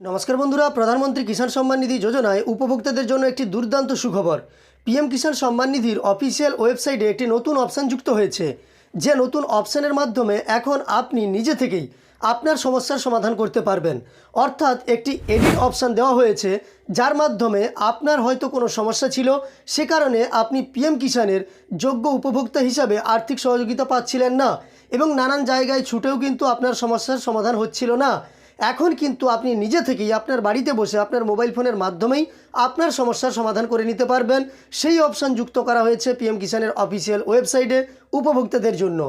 নমস্কার বন্ধুরা, প্রধানমন্ত্রী কিষাণ সম্মান নিধি যোজনায় উপভোক্তাদের জন্য একটি দুর্দান্ত সুখবর। পিএম কিষাণ সম্মান নিধির অফিসিয়াল ওয়েবসাইটে একটি নতুন অপশান যুক্ত হয়েছে, যে নতুন অপশানের মাধ্যমে এখন আপনি নিজে থেকেই আপনার সমস্যার সমাধান করতে পারবেন। অর্থাৎ একটি এডিট অপশান দেওয়া হয়েছে, যার মাধ্যমে আপনার হয়তো কোনো সমস্যা ছিল, সে কারণে আপনি পিএম কিষাণের যোগ্য উপভোক্তা হিসাবে আর্থিক সহযোগিতা পাচ্ছিলেন না এবং নানান জায়গায় ছুটেও কিন্তু আপনার সমস্যার সমাধান হচ্ছিল না। এখন কিন্তু আপনি নিজে থেকেই আপনার বাড়িতে বসে আপনার মোবাইল ফোনের মাধ্যমেই আপনার সমস্যার সমাধান করে নিতে পারবেন। সেই অপশান যুক্ত করা হয়েছে পিএম কিষানের অফিসিয়াল ওয়েবসাইটে উপভোক্তাদের জন্য,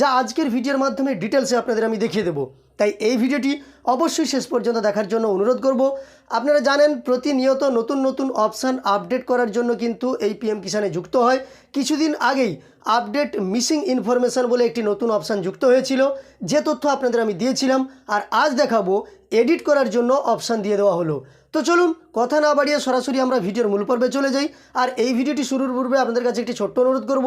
যা আজকের ভিডিওর মাধ্যমে ডিটেলসে আপনাদের আমি দেখিয়ে দেবো। তাই এই ভিডিওটি অবশ্যই শেষ পর্যন্ত দেখার জন্য অনুরোধ করব। আপনারা জানেন, প্রতিনিয়ত নতুন নতুন অপশান আপডেট করার জন্য কিন্তু এই পিএম কিষানে যুক্ত হয়। কিছুদিন আগেই আপডেট মিসিং ইনফরমেশান বলে একটি নতুন অপশান যুক্ত হয়েছিল। যে তথ্য আপনাদের আমি দিয়েছিলাম, আর আজ দেখাবো, এডিট করার জন্য অপশান দিয়ে দেওয়া হলো। তো চলুন, কথা না বাড়িয়ে সরাসরি আমরা ভিডিওর মূল পর্বে চলে যাই। আর এই ভিডিওটি শুরুর পূর্বে আপনাদের কাছে একটি ছোট্ট অনুরোধ করব,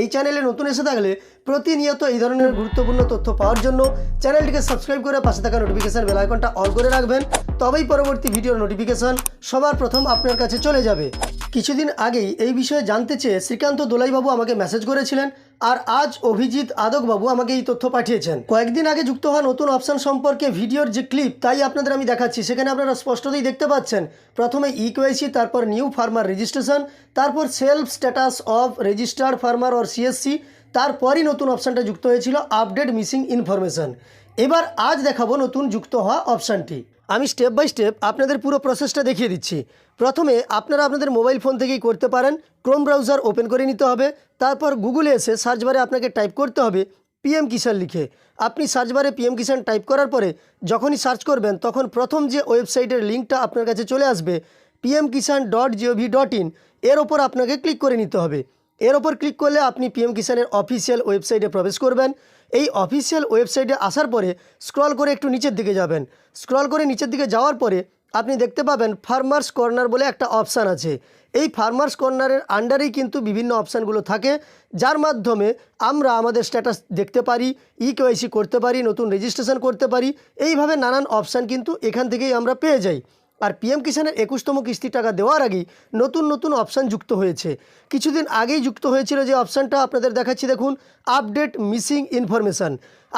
এই চ্যানেলে নতুন এসে থাকলে প্রতিনিয়ত এই ধরনের গুরুত্বপূর্ণ তথ্য পাওয়ার জন্য চ্যানেলটিকে সাবস্ক্রাইব করে পাশে থাকা নোটিফিকেশান বেল আইকনটা অন করে রাখবেন। তবেই পরবর্তী ভিডিওর নোটিফিকেশান সবার প্রথম আপনার কাছে চলে যাবে। কিছুদিন আগেই এই বিষয়ে জানতে চেয়ে শ্রীকান্ত দোলাইবাবু আমাকে মেসেজ করেছিলেন আর আজ অভিজিৎ আদকবাবু আমাকে এই তথ্য পাঠিয়েছেন। কয়েকদিন আগে যুক্ত হওয়া নতুন অপশান সম্পর্কে ভিডিওর যে ক্লিপ তাই আপনাদের আমি দেখাচ্ছি। সেখানে আপনারা স্পষ্টতই দেখতে পাচ্ছেন, প্রথমে ইকোয়াইসি তারপর নিউ ফার্মার রেজিস্ট্রেশন তারপর self status of registered farmer or CSC তারপরই নতুন অপশানটা যুক্ত হয়েছিল আপডেট মিসিং ইনফরমেশন। এবার আজ দেখাবো নতুন যুক্ত হওয়া অপশানটি। আমি স্টেপ বাই স্টেপ আপনাদের পুরো প্রসেসটা দেখিয়ে দিচ্ছি। প্রথমে আপনারা আপনাদের মোবাইল ফোন থেকেই করতে পারেন, ক্রোম ব্রাউজার ওপেন করে নিতে হবে, তারপর গুগলে এসে সার্চ বারে আপনাকে টাইপ করতে হবে পিএম কিষাণ লিখে। আপনি সার্চ বারে পিএম কিষাণ টাইপ করার পরে যখনই সার্চ করবেন, তখন প্রথম যে ওয়েবসাইটের লিঙ্কটা আপনার কাছে চলে আসবে PM Kisan dot GOV dot in এর ওপর আপনাকে ক্লিক করে নিতে হবে। এর ওপর ক্লিক করলে আপনি পিএম কিষাণের অফিসিয়াল ওয়েবসাইটে প্রবেশ করবেন। এই অফিসিয়াল ওয়েবসাইটে আসার পরে স্ক্রল করে একটু নিচের দিকে যাবেন। স্ক্রল করে নিচের দিকে যাওয়ার পরে আপনি দেখতে পাবেন ফার্মার্স কর্নার বলে একটা অপশান আছে। এই ফার্মার্স কর্নারের আন্ডারেই কিন্তু বিভিন্ন অপশানগুলো থাকে, যার মাধ্যমে আমরা আমাদের স্ট্যাটাস দেখতে পারি ই কেওয়াইসি করতে পারি, নতুন রেজিস্ট্রেশন করতে পারি। এইভাবে নানান অপশান কিন্তু এখান থেকেই আমরা পেয়ে যাই। আর পিএম কিষাণের একুশতম কিস্তি টাকা দেওয়ার আগেই নতুন নতুন অপশান যুক্ত হয়েছে। কিছুদিন আগেই যুক্ত হয়েছিল যে অপশানটা, আপনাদের দেখাচ্ছি দেখুন, আপডেট মিসিং ইনফরমেশান।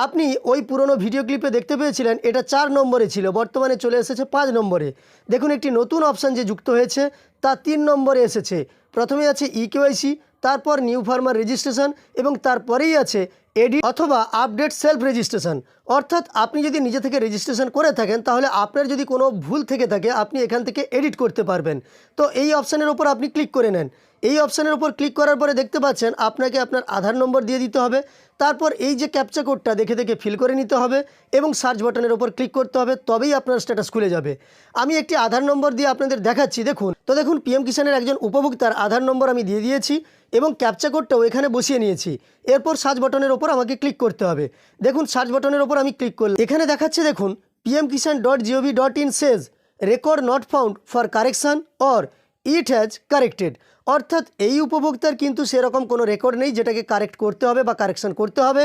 আপনি ওই পুরনো ভিডিও ক্লিপে দেখতে পেয়েছিলেন, এটা চার নম্বরে ছিল, বর্তমানে চলে এসেছে পাঁচ নম্বরে। দেখুন, একটি নতুন অপশান যে যুক্ত হয়েছে, তা তিন নম্বরে এসেছে। প্রথমে আছে ইকেওয়াইসি তারপর নিউ ফার্মার রেজিস্ট্রেশন এবং তারপরেই আছে এডি অথবা আপডেট সেলফ রেজিস্ট্রেশন। অর্থাৎ আপনি যদি নিজে থেকে রেজিস্ট্রেশন করে থাকেন, তাহলে আপনার যদি কোনো ভুল থেকে থাকে, আপনি এখান থেকে এডিট করতে পারবেন। তো এই অপশানের ওপর আপনি ক্লিক করে নেন। এই অপশানের ওপর ক্লিক করার পরে দেখতে পাচ্ছেন, আপনাকে আপনার আধার নম্বর দিয়ে দিতে হবে। তারপর এই যে ক্যাপচা কোডটা দেখে দেখে ফিল করে নিতে হবে এবং সার্চ বাটনের ওপর ক্লিক করতে হবে, তবেই আপনার স্ট্যাটাস খুলে যাবে। আমি একটি আধার নম্বর দিয়ে আপনাদের দেখাচ্ছি, দেখুন। তো দেখুন, পিএম কিষাণের একজন উপভোক্তার আধার নম্বর আমি দিয়ে দিয়েছি এবং ক্যাপচা কোডটাও এখানে বসিয়ে নিয়েছি। এরপর সার্চ বাটনের ওপর আমাকে ক্লিক করতে হবে। দেখুন সার্চ বাটনের ওপর আমি ক্লিক করলাম। এখানে দেখাচ্ছে, দেখুন PM Kisan dot GOV dot in says record not found for correction or it has corrected অর্থাৎ এই উপভোক্তার কিন্তু সেরকম কোনো রেকর্ড নেই যেটাকে কারেক্ট করতে হবে বা কারেকশান করতে হবে।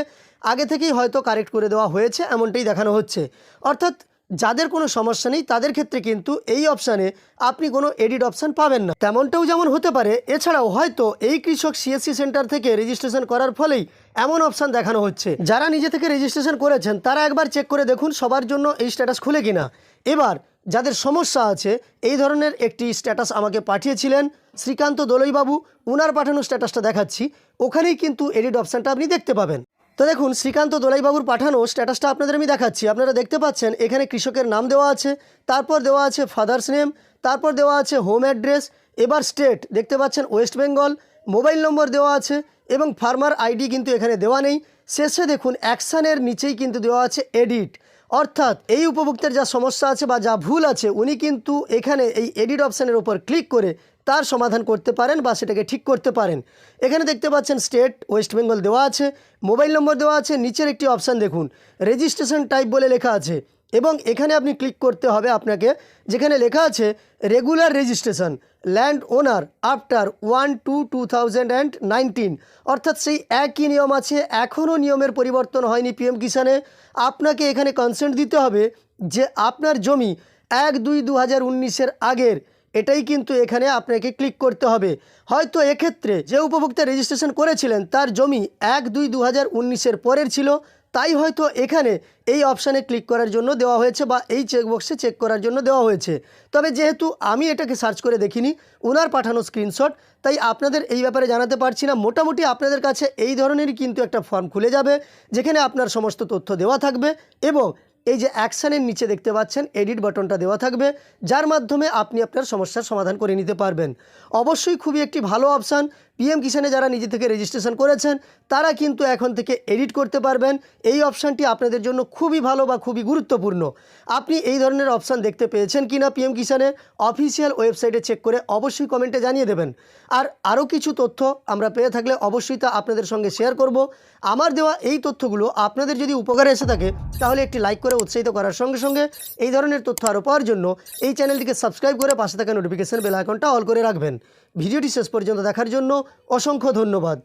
আগে থেকেই হয়তো কারেক্ট করে দেওয়া হয়েছে, এমনটাই দেখানো হচ্ছে। অর্থাৎ যাদের কোনো সমস্যা নেই, তাদের ক্ষেত্রে কিন্তু এই অপশানে আপনি কোনো এডিট অপশান পাবেন না। তেমনটাও যেমন হতে পারে, এছাড়াও হয়তো এই কৃষক সিএসসি সেন্টার থেকে রেজিস্ট্রেশন করার ফলেই এমন অপশান দেখানো হচ্ছে। যারা নিজে থেকে রেজিস্ট্রেশন করেছেন, তারা একবার চেক করে দেখুন সবার জন্য এই স্ট্যাটাস খুলে কিনা। এবার, যাদের সমস্যা আছে, এই ধরনের একটি স্ট্যাটাস আমাকে পাঠিয়েছিলেন শ্রীকান্ত দোলইবাবু, উনার পাঠানো স্ট্যাটাসটা দেখাচ্ছি। ওখানেই কিন্তু এডিট অপশানটা আপনি দেখতে পাবেন। তো দেখুন, শ্রীকান্ত দোলাইবাবুর পাঠানো স্ট্যাটাসটা আপনাদের আমি দেখাচ্ছি। আপনারা দেখতে পাচ্ছেন, এখানে কৃষকের নাম দেওয়া আছে, তারপর দেওয়া আছে ফাদার্স নেম তারপর দেওয়া আছে হোম অ্যাড্রেস এবার স্টেট দেখতে পাচ্ছেন ওয়েস্ট বেঙ্গল মোবাইল নম্বর দেওয়া আছে, এবং ফার্মার আইডি কিন্তু এখানে দেওয়া নেই। শেষে দেখুন অ্যাকশানের নিচেই কিন্তু দেওয়া আছে এডিট অর্থাৎ এই উপভোক্তার যা সমস্যা আছে বা যা ভুল আছে, উনি কিন্তু এখানে এই এডিট অপশানের উপর ক্লিক করে তার সমাধান করতে পারেন বা সেটাকে ঠিক করতে পারেন। এখানে দেখতে পাচ্ছেন স্টেট, ওয়েস্ট বেঙ্গল দেওয়া আছে, মোবাইল নম্বর দেওয়া আছে, নিচের একটি অপশান দেখুন, রেজিস্ট্রেশন টাইপ বলে লেখা আছে এবং এখানে আপনি ক্লিক করতে হবে আপনাকে, যেখানে লেখা আছে, regular registration, land owner after one two two thousand and nineteen. অর্থাৎ সেই একই নিয়ম আছে, এখনও নিয়মের পরিবর্তন হয়নি পিএম কিষানে আপনাকে এখানে কনসেন্ট দিতে হবে যে আপনার জমি এক দুই দু হাজার উনিশের আগের এটাই কিন্তু এখানে আপনাকে ক্লিক করতে হবে। হয়তো এক্ষেত্রে যে উপভোক্তা রেজিস্ট্রেশন করেছিলেন, তার জমি এক দুই দু হাজার পরের ছিল, তাই হয়তো এখানে এই অপশানে ক্লিক করার জন্য দেওয়া হয়েছে বা এই চেকবক্সে চেক করার জন্য দেওয়া হয়েছে। তবে যেহেতু আমি এটাকে সার্চ করে দেখিনি ওনার পাঠানো স্ক্রিনশট তাই আপনাদের এই ব্যাপারে জানাতে পারছি না। মোটামুটি আপনাদের কাছে এই ধরনেরই কিন্তু একটা ফর্ম খুলে যাবে, যেখানে আপনার সমস্ত তথ্য দেওয়া থাকবে এবং এই যে অ্যাকশানের নিচে দেখতে পাচ্ছেন, এডিট বাটনটা দেওয়া থাকবে, যার মাধ্যমে আপনি আপনার সমস্যার সমাধান করে নিতে পারবেন। অবশ্যই খুবই একটি ভালো অপশান। পিএম কিষানে যারা নিজে থেকে রেজিস্ট্রেশন করেছেন, তারা কিন্তু এখন থেকে এডিট করতে পারবেন। এই অপশানটি আপনাদের জন্য খুবই ভালো বা খুবই গুরুত্বপূর্ণ। আপনি এই ধরনের অপশান দেখতে পেয়েছেন কি না পিএম কিষানের অফিসিয়াল ওয়েবসাইটে চেক করে অবশ্যই কমেন্টে জানিয়ে দেবেন। আর আরও কিছু তথ্য আমরা পেয়ে থাকলে অবশ্যই তা আপনাদের সঙ্গে শেয়ার করব। আমার দেওয়া এই তথ্যগুলো আপনাদের যদি উপকারে এসে থাকে, তাহলে একটি লাইক করে উৎসাহিত করার সঙ্গে সঙ্গে এই ধরনের তথ্য আরও পাওয়ার জন্য এই চ্যানেলটিকে সাবস্ক্রাইব করে পাশে থাকা নোটিফিকেশন বেল আইকনটা অল করে রাখবেন। ভিডিওটি শেষ পর্যন্ত দেখার জন্য অসংখ্য ধন্যবাদ।